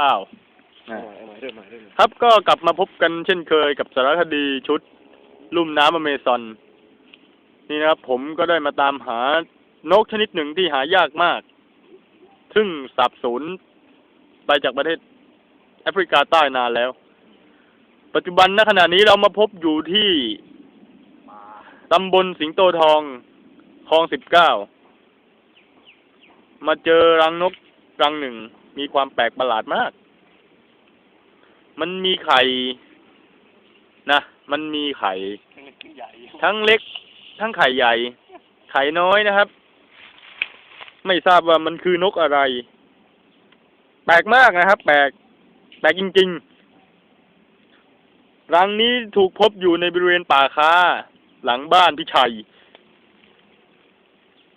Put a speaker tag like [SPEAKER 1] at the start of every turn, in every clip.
[SPEAKER 1] อ้าว
[SPEAKER 2] เอาใหม่เอาใหม่เริ่มใหม่เริ่มใหม่
[SPEAKER 1] ครับก็กลับมาพบกันเช่นเคยกับสารคดีชุด ลุ่มน้ำอเมซอน นี่นะครับ ผมก็ได้มาตามหานกชนิดหนึ่งที่หายากมาก ซึ่งสับสูญไปจากประเทศแอฟริกาใต้นานแล้ว ปัจจุบันณขณะนี้เรามาพบอยู่ที่ตำบลสิงโตทองคลองสิบเก้ามาเจอรังนกรังหนึ่ง มีความแปลกประหลาดมาก มันมีไข่นะ มันมีไข่
[SPEAKER 2] ใหญ่
[SPEAKER 1] ทั้งเล็ก ทั้งไข่ใหญ่ ไข่น้อยนะครับ ไม่ทราบว่ามันคือนกอะไร แปลกมากนะครับ แปลก แปลกจริงๆ รังนี้ถูกพบอยู่ในบริเวณป่าค้า หลังบ้านพี่ชัย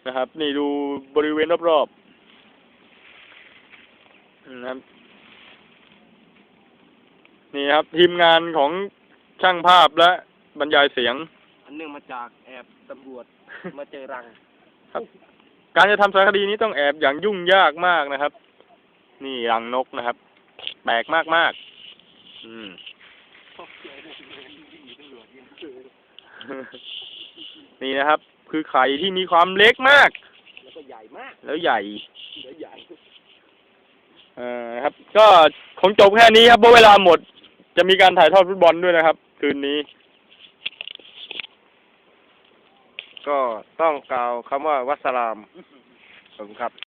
[SPEAKER 1] นะครับ นี่ดูบริเวณรอบๆ นะครับนี่ครับ ทีมงานของช่างภาพและบรรยายเสียง
[SPEAKER 2] อันเนื่องมาจากแอบตำรวจ มาเจอรัง
[SPEAKER 1] ครับ การจะทำสารคดีนี้ต้องแอบอย่างยุ่งยากมากนะครับ นี่รังนกนะครับแปลกมากมากๆอืมนี่นะครับ คือไข่ที่มีความเล็กมาก
[SPEAKER 2] แล้วก็ใหญ่มาก
[SPEAKER 1] แล้วใหญ่
[SPEAKER 2] แล้วใหญ่
[SPEAKER 1] เอ่อครับ ก็คงจบแค่นี้ครับเพราะเวลาหมด จะมีการถ่ายทอดฟุตบอลด้วยนะครับ คืนนี้
[SPEAKER 2] ก็ต้องกล่าวคำว่าวัสสลามขอบคุณครับ